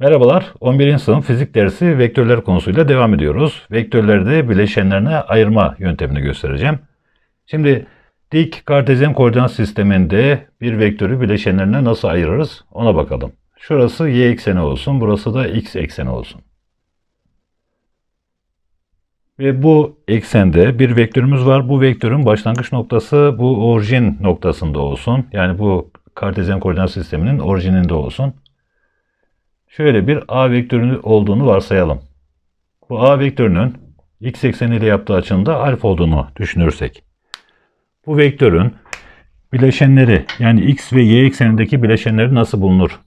Merhabalar, 11. sınıf fizik dersi vektörler konusuyla devam ediyoruz. Vektörlerde bileşenlerine ayırma yöntemini göstereceğim. Şimdi dik kartezyen koordinat sisteminde bir vektörü bileşenlerine nasıl ayırırız ona bakalım. Şurası y ekseni olsun, burası da x ekseni olsun. Ve bu eksende bir vektörümüz var. Bu vektörün başlangıç noktası bu orijin noktasında olsun. Yani bu kartezyen koordinat sisteminin orijininde olsun. Şöyle bir A vektörünün olduğunu varsayalım. Bu A vektörünün x ekseniyle yaptığı açının da alfa olduğunu düşünürsek. Bu vektörün bileşenleri yani x ve y eksenindeki bileşenleri nasıl bulunur?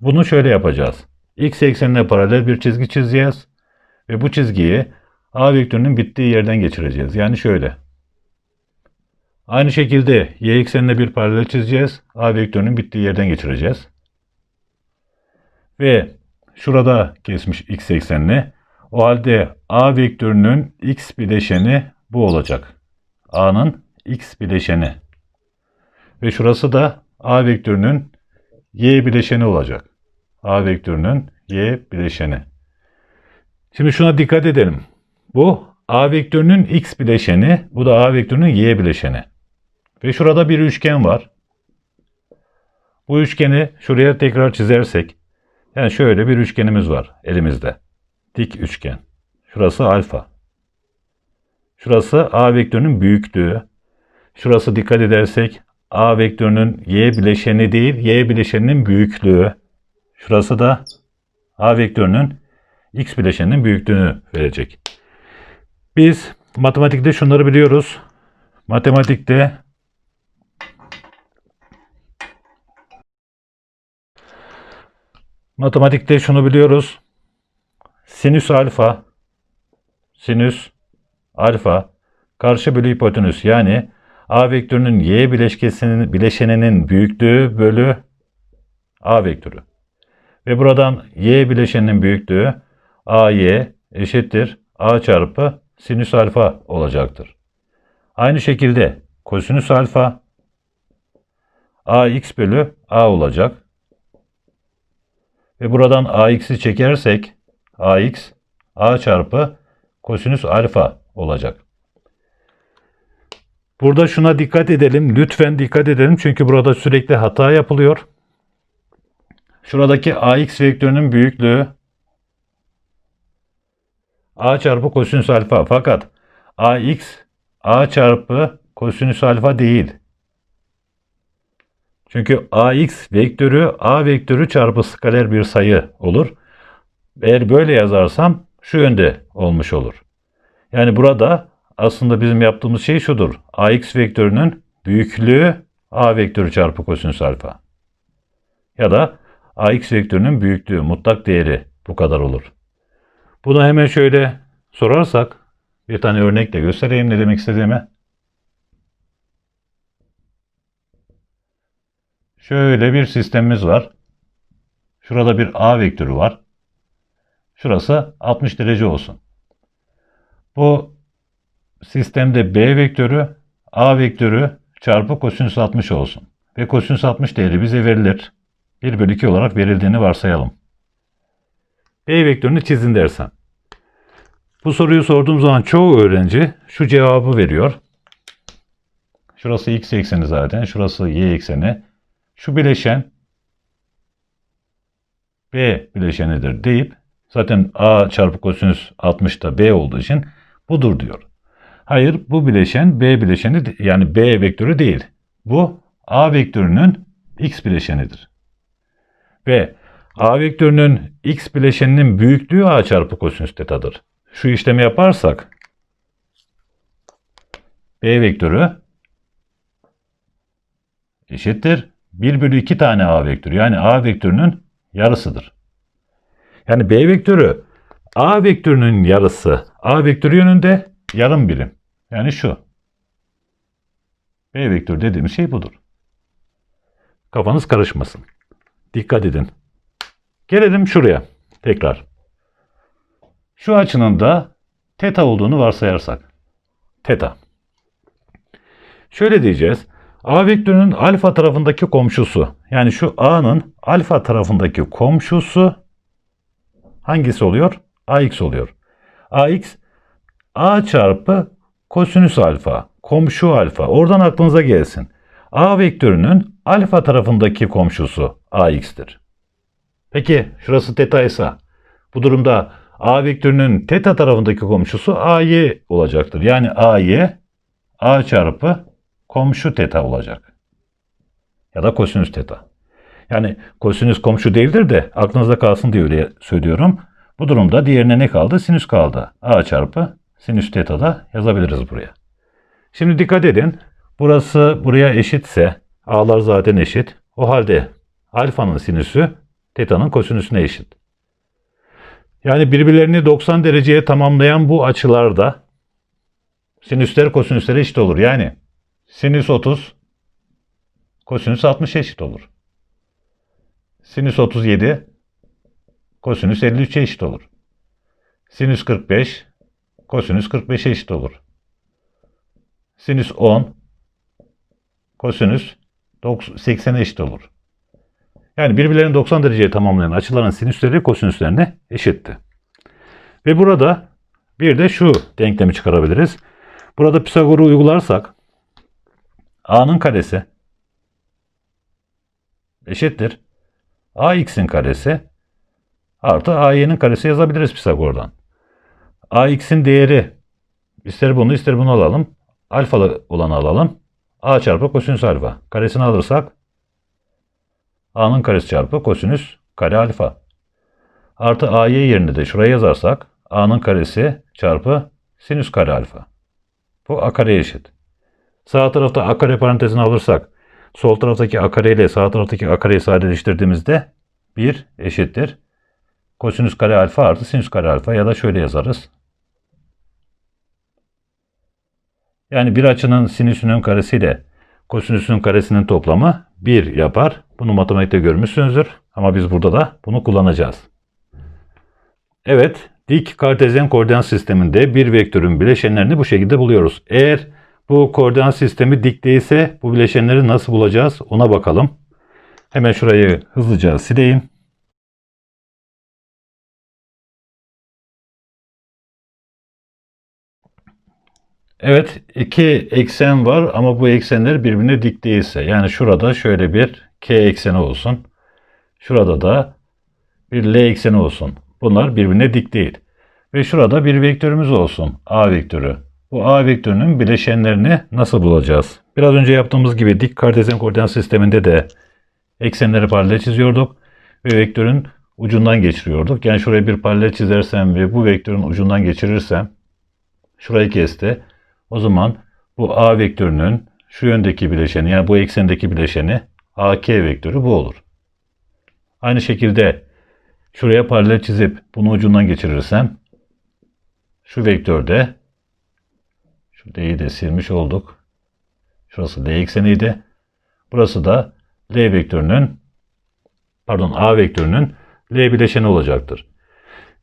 Bunu şöyle yapacağız. x eksenine paralel bir çizgi çizeceğiz ve bu çizgiyi A vektörünün bittiği yerden geçireceğiz. Yani şöyle. Aynı şekilde y eksenine bir paralel çizeceğiz. A vektörünün bittiği yerden geçireceğiz. Ve şurada kesmiş x eksenini. O halde A vektörünün x bileşeni bu olacak. A'nın x bileşeni. Ve şurası da A vektörünün y bileşeni olacak. A vektörünün y bileşeni. Şimdi şuna dikkat edelim. Bu A vektörünün x bileşeni, bu da A vektörünün y bileşeni. Ve şurada bir üçgen var. Bu üçgeni şuraya tekrar çizersek, yani şöyle bir üçgenimiz var elimizde. Dik üçgen. Şurası alfa. Şurası A vektörünün büyüklüğü. Şurası dikkat edersek A vektörünün y bileşeni değil, y bileşeninin büyüklüğü. Şurası da A vektörünün x bileşeninin büyüklüğünü verecek. Biz matematikte şunları biliyoruz. Matematikte Matematikte şunu biliyoruz. Sinüs alfa sinüs alfa karşı bölü hipotenüs yani A vektörünün y bileşkesinin bileşeninin büyüklüğü bölü A vektörü. Ve buradan y bileşeninin büyüklüğü AY eşittir A çarpı sinüs alfa olacaktır. Aynı şekilde kosinüs alfa AX bölü A olacak. Ve buradan AX'i çekersek AX A çarpı kosinüs alfa olacak. Burada şuna dikkat edelim. Lütfen dikkat edelim. Çünkü burada sürekli hata yapılıyor. Şuradaki AX vektörünün büyüklüğü A çarpı kosinüs alfa. Fakat AX A çarpı kosinüs alfa değil. Çünkü AX vektörü A vektörü çarpı skaler bir sayı olur. Eğer böyle yazarsam şu yönde olmuş olur. Yani burada aslında bizim yaptığımız şey şudur. AX vektörünün büyüklüğü A vektörü çarpı kosinüs alfa. Ya da AX vektörünün büyüklüğü mutlak değeri bu kadar olur. Bunu hemen şöyle sorarsak bir tane örnekle göstereyim ne demek istediğimi. Şöyle bir sistemimiz var. Şurada bir A vektörü var. Şurası 60 derece olsun. Bu sistemde B vektörü A vektörü çarpı kosinüs 60 olsun. Ve kosinüs 60 değeri bize verilir. 1 bölü 2 olarak verildiğini varsayalım. B vektörünü çizin dersem. Bu soruyu sorduğum zaman çoğu öğrenci şu cevabı veriyor. Şurası x ekseni zaten. Şurası y ekseni. Şu bileşen B bileşenidir deyip zaten A çarpı kosinüs 60 da B olduğu için budur diyor. Hayır bu bileşen B bileşeni yani B vektörü değil. Bu A vektörünün x bileşenidir. Ve A vektörünün x bileşeninin büyüklüğü A çarpı kosinüs tetadır. Şu işlemi yaparsak B vektörü eşittir 1 bölü 2 tane A vektörü. Yani A vektörünün yarısıdır. Yani B vektörü A vektörünün yarısı A vektörü yönünde yarım birim. Yani şu. B vektörü dediğimiz şey budur. Kafanız karışmasın. Dikkat edin. Gelelim şuraya tekrar. Şu açının da teta olduğunu varsayarsak. Teta. Şöyle diyeceğiz. A vektörünün alfa tarafındaki komşusu. Yani şu A'nın alfa tarafındaki komşusu hangisi oluyor? AX oluyor. AX A çarpı kosinüs alfa, komşu alfa. Oradan aklınıza gelsin. A vektörünün alfa tarafındaki komşusu AX'tir. Peki şurası teta ise bu durumda A vektörünün teta tarafındaki komşusu AY olacaktır. Yani AY A çarpı komşu teta olacak. Ya da kosinüs teta. Yani kosinüs komşu değildir de aklınızda kalsın diye öyle söylüyorum. Bu durumda diğerine ne kaldı? Sinüs kaldı. A çarpı sinüs teta da yazabiliriz buraya. Şimdi dikkat edin. Burası buraya eşitse A'lar zaten eşit. O halde alfanın sinüsü teta'nın kosinüsüne eşit. Yani birbirlerini 90 dereceye tamamlayan bu açılarda sinüsler kosinüslere eşit olur. Yani sinüs 30 kosinüs 60 eşit olur. Sinüs 37 kosinüs 53'e eşit olur. Sinüs 45 kosinüs 45'e eşit olur. Sinüs 10 kosinüs 80'e eşit olur. Yani birbirlerini 90 dereceye tamamlayan açıların sinüsleri kosinüslerine eşitti. Ve burada bir de şu denklemi çıkarabiliriz. Burada Pisagor'u uygularsak a'nın karesi eşittir ax'in karesi artı a'y'nin karesi yazabiliriz Pisagor'dan. ax'in değeri ister bunu ister bunu alalım. Alfalı olanı alalım. a çarpı kosinüs alfa. Karesini alırsak a'nın karesi çarpı kosinüs kare alfa. Artı a'y yerine de şuraya yazarsak a'nın karesi çarpı sinüs kare alfa. Bu a kareye eşit. Sağ tarafta a kare parantezini alırsak sol taraftaki a kare ile sağ taraftaki a kareyi sadeleştirdiğimizde 1 eşittir. Kosinüs kare alfa artı sinüs kare alfa ya da şöyle yazarız. Yani bir açının sinüsünün karesiyle kosinüsünün karesinin toplamı 1 yapar. Bunu matematikte görmüşsünüzdür. Ama biz burada da bunu kullanacağız. Evet, dik kartezyen koordinat sisteminde bir vektörün bileşenlerini bu şekilde buluyoruz. Eğer bu koordinat sistemi dik değilse bu bileşenleri nasıl bulacağız ona bakalım. Hemen şurayı hızlıca sileyim. Evet, iki eksen var ama bu eksenler birbirine dik değilse. Yani şurada şöyle bir k ekseni olsun. Şurada da bir l ekseni olsun. Bunlar birbirine dik değil. Ve şurada bir vektörümüz olsun. A vektörü. Bu A vektörünün bileşenlerini nasıl bulacağız? Biraz önce yaptığımız gibi dik kartezyen koordinat sisteminde de eksenleri paralel çiziyorduk. Ve vektörün ucundan geçiriyorduk. Yani şuraya bir paralel çizersem ve bu vektörün ucundan geçirirsem şurayı kesti. O zaman bu A vektörünün şu yöndeki bileşeni yani bu eksendeki bileşeni AK vektörü bu olur. Aynı şekilde şuraya paralel çizip bunu ucundan geçirirsem şu vektörde şu D'yi de silmiş olduk. Şurası D ekseniydi. Burası da L vektörünün pardon A vektörünün L bileşeni olacaktır.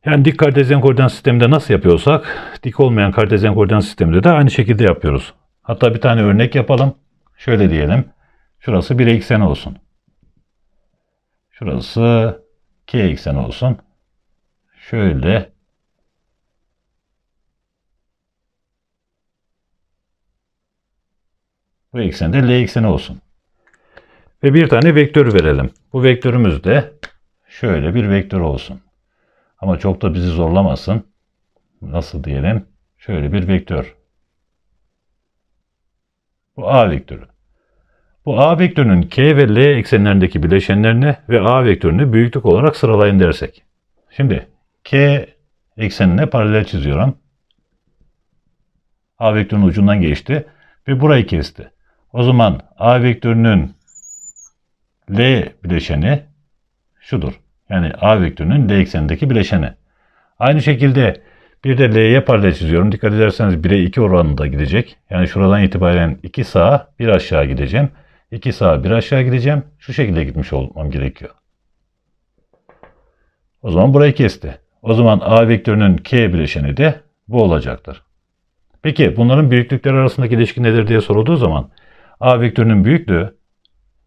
Yani dik kartezyen koordinat sisteminde nasıl yapıyorsak dik olmayan kartezyen koordinat sisteminde de aynı şekilde yapıyoruz. Hatta bir tane örnek yapalım. Şöyle diyelim. Şurası bir eksen olsun. Şurası k eksen olsun. Şöyle bu eksende L ekseni olsun. Ve bir tane vektör verelim. Bu vektörümüz de şöyle bir vektör olsun. Ama çok da bizi zorlamasın. Nasıl diyelim? Şöyle bir vektör. Bu A vektörü. Bu A vektörünün K ve L eksenlerindeki bileşenlerini ve A vektörünü büyüklük olarak sıralayın dersek. Şimdi K eksenine paralel çiziyorum. A vektörünün ucundan geçti ve burayı kesti. O zaman A vektörünün L bileşeni şudur. Yani A vektörünün L eksenindeki bileşeni. Aynı şekilde bir de L'ye paralel çiziyorum. Dikkat ederseniz 1'e 2 oranında gidecek. Yani şuradan itibaren 2 sağa 1 aşağı gideceğim. 2 sağa 1 aşağı gideceğim. Şu şekilde gitmiş olmam gerekiyor. O zaman burayı kesti. O zaman A vektörünün K bileşeni de bu olacaktır. Peki bunların büyüklükleri arasındaki ilişki nedir diye sorulduğu zaman A vektörünün büyüklüğü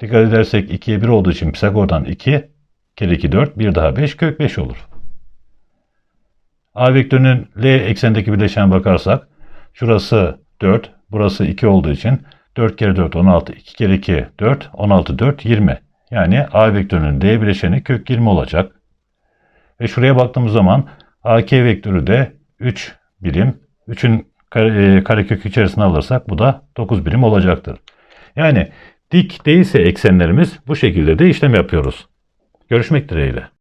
dikkat edersek 2'ye 1 olduğu için Pisagor'dan 2 kere 2 4 bir daha 5 kök 5 olur. A vektörünün L eksendeki bileşene bakarsak şurası 4, burası 2 olduğu için 4 kere 4 16, 2 kere 2 4, 16 4 20. Yani A vektörünün D bileşeni kök 20 olacak. Ve şuraya baktığımız zaman AK vektörü de 3 birim. 3'ün kare, e, karekök içerisine alırsak bu da 9 birim olacaktır. Yani dik değilse eksenlerimiz bu şekilde de işlem yapıyoruz. Görüşmek dileğiyle.